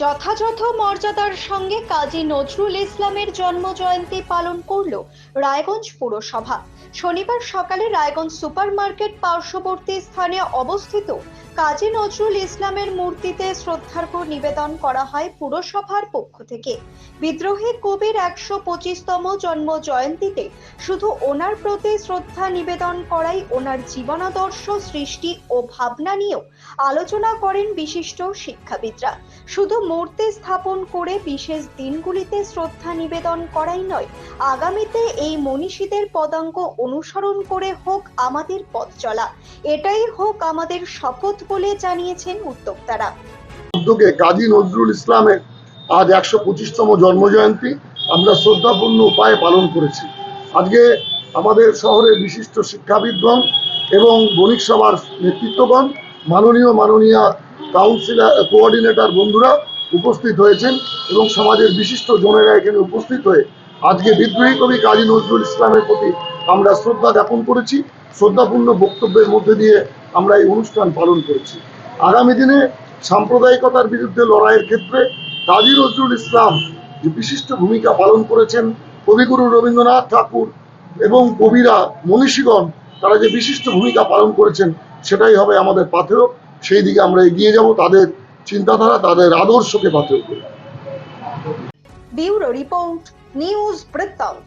যথাযথ মর্যাদার সঙ্গে কাজী নজরুল ইসলামের জন্ম জয়ন্তী পালন করল রায়গঞ্জ পুরসভা। শনিবার সকালে রায়গঞ্জ সুপার মার্কেট পার্শ্ববর্তী স্থানে অবস্থিত কাজী নজরুল ইসলামের মূর্তিতে শ্রদ্ধার্ঘ নিবেদন করা হয় পুরসভার পক্ষ থেকে। বিদ্রোহী কবির একশো পঁচিশতম জন্ম জয়ন্তীতে শুধু ওনার প্রতি শ্রদ্ধা নিবেদন করাই ওনার জীবনাদর্শ সৃষ্টি ও ভাবনা নিয়েও আলোচনা করেন বিশিষ্ট শিক্ষাবিদরা। শুধু মূর্তি স্থাপন করে বিশেষ দিনগুলিতে শ্রদ্ধা নিবেদন করাই নয়, আগামীতে এই মনীষীদের পদাঙ্ক অনুসরণ করে হোক আমাদের পথ চলা। এটাই হোক আমাদের শপথ বলে জানিয়েছেন উদ্যোক্তারা। উদ্যোগে কাজী নজরুল ইসলামের আজ একশো পঁচিশতম জন্মজয়ন্তী। আমরা শ্রদ্ধাপূর্ণ উপায়ে পালন করেছি। আজকে আমাদের শহরের বিশিষ্ট শিক্ষাবিদগণ এবং বণিক সভার নেতৃত্বগণ, মাননীয় মাননীয় কাউন্সিলর কোঅর্ডিনেটর বন্ধুরা উপস্থিত হয়েছেন এবং সমাজের বিশিষ্ট জনেরা এখানে উপস্থিত হয়ে আজকে বিদ্রোহী কবি কাজী নজরুল ইসলামের প্রতি আমরা শ্রদ্ধা জ্ঞাপন করেছি। শ্রদ্ধাপূর্ণ বক্তব্যের মধ্যে দিয়ে আমরা এই অনুষ্ঠান পালন করেছি। আগামী দিনে সাম্প্রদায়িকতার বিরুদ্ধে লড়াইয়ের ক্ষেত্রে কাজী নজরুল ইসলাম যে বিশিষ্ট ভূমিকা পালন করেছেন, কবিগুরু রবীন্দ্রনাথ ঠাকুর এবং কবিরা মনীষীগণ, তারা যে বিশিষ্ট ভূমিকা পালন করেছেন, সেটাই হবে আমাদের পাথেয়। সেই দিকে আমরা এগিয়ে যাব, তাদের চিন্তাধারা, তাদের আদর্শকে পাথেয় করে। ব্যুরো রিপোর্ট নিউজ বৃত্তান্ত